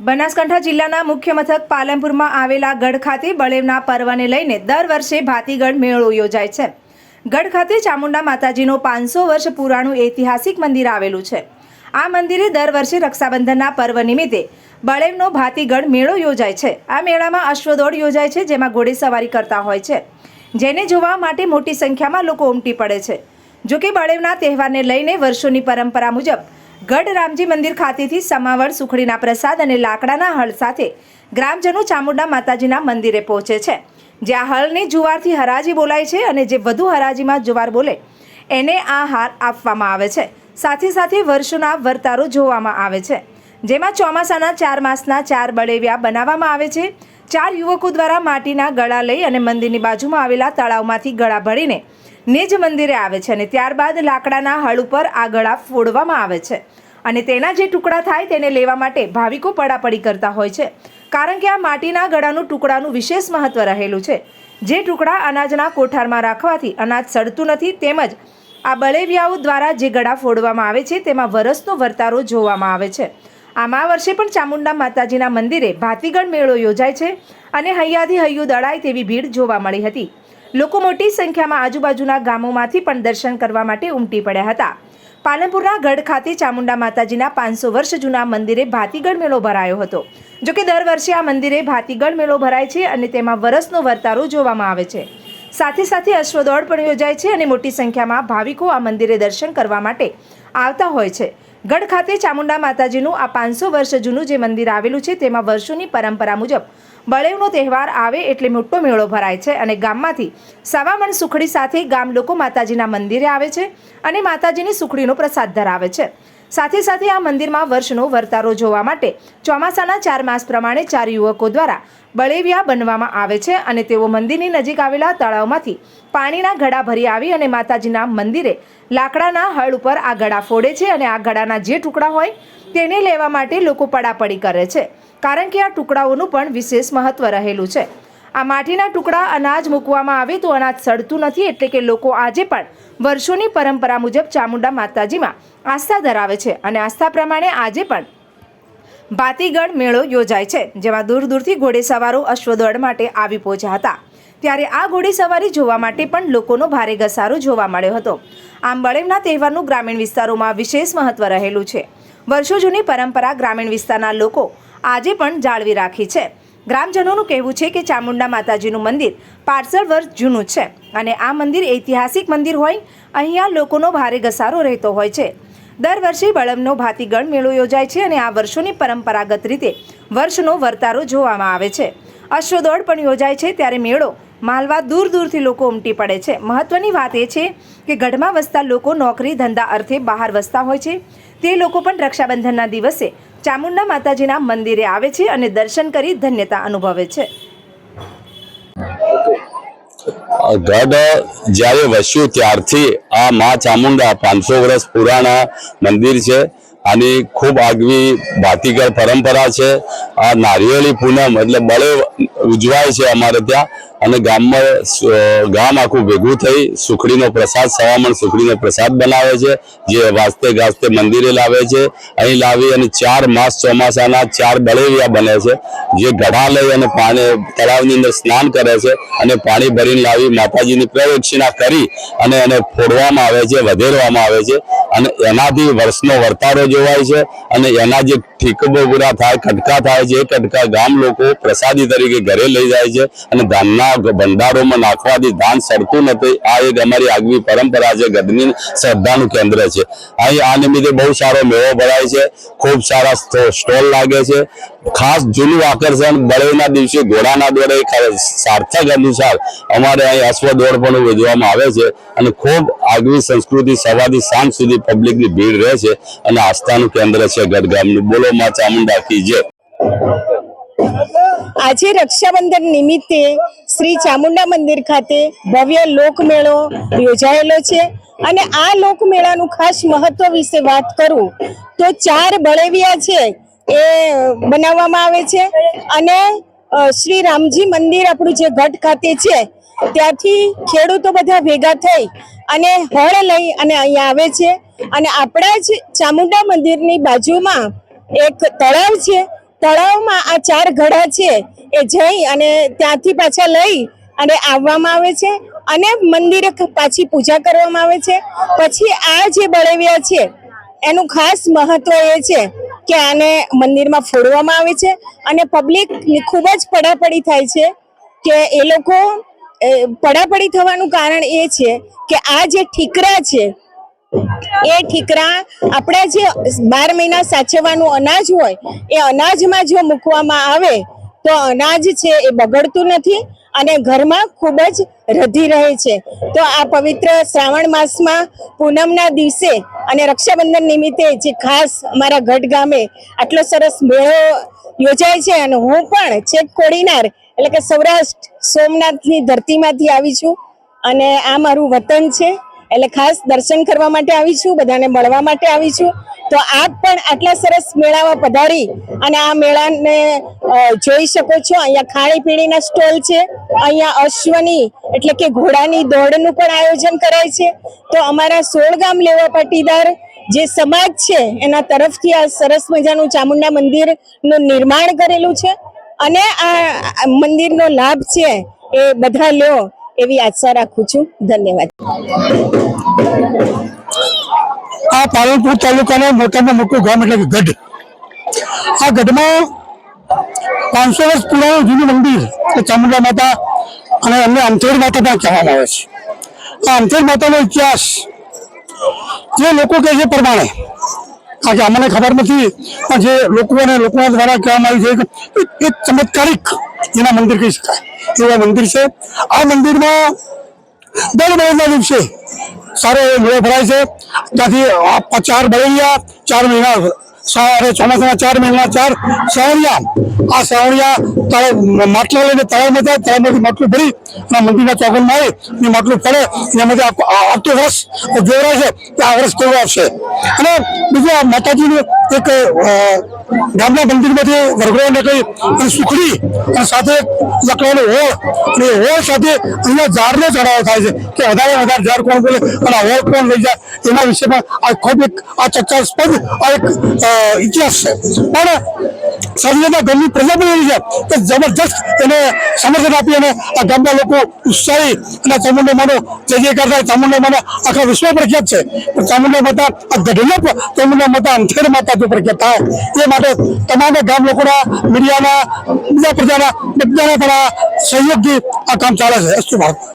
બનાસકાંઠા જિલ્લાના મુખ્ય મથક પાલનપુરમાં આવેલા ગઢ ખાતે બળેવના પર્વને લઈને દર વર્ષે ભાતીગઢ મેળો યોજાય છે. ગઢ ખાતે ચામુંડા માતાજીનું પાંચસો વર્ષ પુરાણું ઐતિહાસિક મંદિર આવેલું છે. આ મંદિરે દર વર્ષે રક્ષાબંધનના પર્વ નિમિત્તે બળેવનો ભાતીગઢ મેળો યોજાય છે. આ મેળામાં અશ્વદોડ યોજાય છે, જેમાં ઘોડેસવારી કરતા હોય છે. જેને જોવા માટે મોટી સંખ્યામાં લોકો ઉમટી પડે છે. જોકે બળેવના તહેવારને લઈને વર્ષોની પરંપરા મુજબ ગઢ રામજી મંદિર ખાતેથી સમાવર, સુખડીના પ્રસાદ અને લાકડાના હળ સાથે ગ્રામજનો ચામુંડા માતાજીના મંદિરે પહોંચે છે. જ્યાં હળની જુવારથી હરાજી બોલાય છે અને જે વધુ હરાજીમાં જુવાર બોલે, એને આ હાર આપવામાં આવે છે. સાથે સાથે વર્ષોના વર્તારો જોવામાં આવે છે. જેમાં ચોમાસાના ચાર માસના ચાર બળેવ્યા બનાવવામાં આવે છે. ચાર યુવકો દ્વારા માટીના ગળા લઈ અને મંદિરની બાજુમાં આવેલા તળાવમાંથી ગળા ભરીને નિજ મંદિરે આવે છે અને ત્યારબાદ લાકડાના હળ ઉપર આ ગળા ફોડવામાં આવે છે. અને તેના જે ટુકડા થાય તેને લેવા માટે ભાવિકો પડાપડી કરતા હોય છે. કારણ કે આ માટીના ગળાનું ટુકડાનું વિશેષ મહત્વ રહેલું છે. જે ટુકડા અનાજના કોઠારમાં રાખવાથી અનાજ સડતું નથી, તેમજ આ બળેવિયાઓ દ્વારા જે ગળા ફોડવામાં આવે છે તેમાં વરસનો વર્તારો જોવામાં આવે છે. આમાં વર્ષે પણ ચામુંડા માતાજીના મંદિરે ભાતીગળ મેળો યોજાય છે અને હૈયાથી હૈયું દળાય તેવી ભીડ જોવા મળી હતી. લોકો મોટી સંખ્યામાં આજુબાજુના ગામોમાંથી પણ દર્શન કરવા માટે ઉમટી પડ્યા હતા. પાલનપુરના ગઢ ખાતે ચામુંડા માતાજીના પાંચસો વર્ષ જૂના મંદિરે ભાતીગઢ મેળો ભરાયો હતો. જો કે દર વર્ષે આ મંદિરે ભાતીગઢ મેળો ભરાય છે અને તેમાં વરસનો વર્તારો જોવામાં આવે છે. સાથે સાથે અશ્વદોડ પણ યોજાય છે અને મોટી સંખ્યામાં ભાવિકો આ મંદિરે દર્શન કરવા માટે આવતા હોય છે. ગઢ ખાતે ચામુંડા માતાજીનું આ પાંચસો વર્ષ જૂનું જે મંદિર આવેલું છે, તેમાં વર્ષોની પરંપરા મુજબ બળેવનો તહેવાર આવે એટલે મોટો મેળો ભરાય છે અને ગામમાંથી સવામણ સુખડી સાથે ગામ લોકો માતાજીના મંદિરે આવે છે અને માતાજીની સુખડીનો પ્રસાદ ધરાવે છે. સાથે સાથે આ મંદિરમાં વર્ષનો વર્તારો જોવા માટે ચોમાસાના ચાર માસ પ્રમાણે ચાર યુવકો દ્વારા બળેવિયા બનવામાં આવે છે અને તેઓ મંદિરની નજીક આવેલા તળાવમાંથી પાણીના ઘડા ભરી આવી અને માતાજીના મંદિરે લાકડાના હળ ઉપર આ ગળા ફોડે છે અને આ ગળાના જે ટુકડા હોય તેને લેવા માટે લોકો પડાપડી કરે છે. કારણ કે આ ટુકડાઓનું પણ વિશેષ મહત્વ રહેલું છે. આ માટીના ટુકડા અનાજ મૂકવામાં આવે તો અનાજ સડતું નથી એટલે કે લોકો આજે પણ વર્ષોની પરંપરા મુજબ ચામુંડા માતાજીમાં આસ્થા ધરાવે છે અને આસ્થા પ્રમાણે આજે પણ ભાતીગઢ મેળો યોજાય છે, જેમાં દૂર દૂરથી ઘોડેસવારો અશ્વદળ માટે આવી પહોંચ્યા હતા. ત્યારે આ ઘોડેસવારી જોવા માટે પણ લોકોનો ભારે ઘસારો જોવા મળ્યો હતો. આમ બળેવના તહેવારનું ગ્રામીણ વિસ્તારોમાં વિશેષ મહત્વ રહેલું છે. વર્ષો જૂની પરંપરા ગ્રામીણ વિસ્તારના લોકો આજે પણ જાળવી રાખી છે. ગ્રામજનોનું કહેવું છે કે ચામુંડા માતાજીનું મંદિર પાર્સલ વર્ષ જૂનું છે અને આ મંદિર ઐતિહાસિક મંદિર હોય, અહીંયા લોકોનો ભારે ઘસારો રહેતો હોય છે. દર વર્ષે બળમનો ભાતીગઢ મેળો યોજાય છે અને આ વર્ષોની પરંપરાગત રીતે વર્ષનો વર્તારો જોવામાં આવે છે. અશ્વદોડ પણ યોજાય છે ત્યારે મેળો માલવા દૂર દૂરથી લોકો ઉમટી પડે છે. મહત્વની વાત એ છે કે ગઢમાં વસતા લોકો નોકરી ધંધા અર્થે બહાર વસતા હોય છે. તે લોકો પણ રક્ષાબંધનના દિવસે ચામુંડા માતાજીના મંદિરે આવે છે અને દર્શન કરી ધન્યતા અનુભવે છે. ગઢ જ્યારે વસ્યું ત્યારથી આ મા ચામુંડા પાંચસો વર્ષ પુરાણા મંદિર છે. આની ખૂબ આગવી ભાતીગર પરંપરા છે. આ નારિયેળી પૂનમ એટલે બળે ઉજવાય છે અમારે ત્યાં. અને ગામમાં ગામ આખું ભેગું થઈ સુખડીનો પ્રસાદ, સવામણ સુખડીનો પ્રસાદ બનાવે છે. જે વાસ્તે ગાસ્તે મંદિરે લાવે છે. અહીં લાવી અને ચાર માસ ચોમાસાના ચાર બળેવિયા બને છે. જે ગઢા લઈ અને પાણી, તળાવની અંદર સ્નાન કરે છે અને પાણી ભરીને લાવી માતાજીની પ્રદક્ષિણા કરી અને એને ફોડવામાં આવે છે, વધેરવામાં આવે છે. અને એનાથી વર્ષનો વર્તારો જોવાય છે અને એના જે ઠીકબોગુરા થાય, કટકા થાય છે, એ કટકા ગામ લોકો પ્રસાદી તરીકે ઘરે લઈ જાય છે અને ધાનના ભંડારોમાં નાખવાથી ધાન સરતું નથી. આ એક અમારી આગવી પરંપરા છે ગઢની શ્રદ્ધાનું કેન્દ્ર છે. અહીં આ નિમિત્તે બહુ સારો મેળો ભરાય છે. ખૂબ સારા સ્ટો- સ્ટોલ લાગે છે. ખાસ જૂનું આકર્ષણ બળેના દિવસે, ઘોડાના દોડે સાર્થક અનુસાર અમારે અહીં અશ્વ દોડ પણ યોજવામાં આવે છે અને ખૂબ આગવી સંસ્કૃતિ, સવારથી સાંજ સુધી પબ્લિકની ભીડ રહે છે અને આસ્થાનું કેન્દ્ર છે ગઢગામનું. બોલો માં ચામુંડા કી આજે રક્ષાબંધન નિમિત્તે શ્રી ચામુંડા મંદિર ખાતે ભવ્ય લોકમેળો યોજાયેલો છે અને આ લોકમેળાનું ખાસ મહત્વ વિશે વાત કરું તો ચાર બળેવિયા છે. એ, બનાવવામાં આવે છે. અને શ્રી રામજી મંદિર આપણું જે ગઢ ખાતે છે, ત્યાંથી ખેડૂતો બધા ભેગા થઈ અને હળ લઈ અને અહીંયા આવે છે. અને આપણા જ ચામુંડા મંદિરની બાજુમાં એક તળાવ છે. તળાવમાં આ ચાર ઘડા છે. એ જઈ અને ત્યાંથી પાછા લઈ અને આવવામાં આવે છે. અને મંદિરે પાછી પૂજા કરવામાં આવે છે. પછી આ જે બળેવિયા છે એનું ખાસ મહત્વ એ છે કે આને મંદિરમાં ફોડવામાં આવે છે અને પબ્લિક ખૂબ જ પડાપડી થાય છે કે એ લોકો પડાપડી થવાનું કારણ એ છે કે આ જે ઠીકરા છે, એ ઠીકરા આપણા જે બાર મહિના સાચવવાનું અનાજ હોય, એ અનાજમાં જો મૂકવામાં આવે તો અનાજ છે એ બગડતું નથી અને ઘરમાં ખૂબ જ રધી રહે છે. તો આ પવિત્ર શ્રાવણ માસમાં પૂનમના દિવસે અને રક્ષાબંધન નિમિત્તે જે ખાસ અમારા ગઢ ગામે આટલો સરસ મેળો યોજાય છે અને હું પણ છેક કોડીનાર એટલે કે સૌરાષ્ટ્ર સોમનાથની ધરતીમાંથી આવી છું. અને આ મારું વતન છે. એટલે ખાસ દર્શન કરવા માટે આવી છું, બધાને મળવા માટે આવી છું. તો આપ પણ આટલા સરસ મેળામાં પધારી અને આ મેળાને જોઈ શકો છો. અહીંયા ખાણીપીણીના સ્ટોલ છે. અહીંયા અશ્વની, એટલે કે ઘોડાની દોડનું પણ આયોજન કરાય છે. તો અમારા સોળ ગામ લેવા પાટીદાર જે સમાજ છે, એના તરફથી આ સરસ મજાનું ચામુંડા મંદિરનું નિર્માણ કરેલું છે. અને આ મંદિરનો લાભ છે એ બધા લ્યો. એવી આશા રાખું છું. ધન્યવાદ. આ પાલનપુર તાલુકાનું મોટામાં મોટું ગામ એટલે કે ગઢ. આ ગઢમાં પાંચસો વર્ષ પુરાણું જૂનું મંદિર ચામુંડા માતા અને એમને અંતેર માતા પણ કહેવામાં આવે છે. આ અંતેર માતાનો ઇતિહાસ જે લોકો કહે છે પ્રમાણે કે અમને ખબર નથી, પણ જે લોકોને લોકો દ્વારા કહેવામાં આવ્યું છે કે એક- ચમત્કારિક એના મંદિર કહી શકાય. એવા મંદિર છે. આ મંદિરમાં દર મહિના દિવસે સારો એવો મેળો ભરાય છે. ત્યાંથી ચાર બળૈયા ચાર મહિના સવારે ચોમાસાના ચાર મહિના ચાર સવણિયા. આ સવણિયા તળે માટલા લઈને તળાવમાં જાય, તળાવમાંથી માટલું ભરી અને મંદિરના ચોગનમાં આવી ને માટલું પડે અને એમાંથી આવતું વર્ષ જોવરાય છે આ વર્ષ કેવું આવશે. અને બીજું આ માતાજીનું એક ગામના મંદિરમાંથી વરઘોડો નીકળી અને સુખડી અને સાથે લખવાનો હોળ અને હોળ સાથે અહીંયા ઝાડનો ચડાવો થાય છે કે વધારે વધારે ઝાડ કોણ બોલે અને હોળ કોણ લઈ જાય એના વિશે પણ આ ખૂબ એક આ ચર્ચાસ્પદ આ એક ઇતિહાસ છે. પણ સર્જના ગામની પ્રજા પણ છે. કે જબરજસ્ત એને સમર્થન આપી અને આ ગામના લોકો ઉત્સાહી અને ચામુંડા માનો જે જે કરતા ચામુંડા માના આખા વિશ્વ પ્રખ્યાત છે. ચામુંડા માતા આ ગઢના ચામુંડા માતા અંથેર માતા જો પ્રખ્યાત થાય. એ માટે તમામ ગામ લોકોના, મીડિયાના, બીજા પ્રજાના બધાના સહયોગથી આ કામ ચાલે છે. અસ્તુ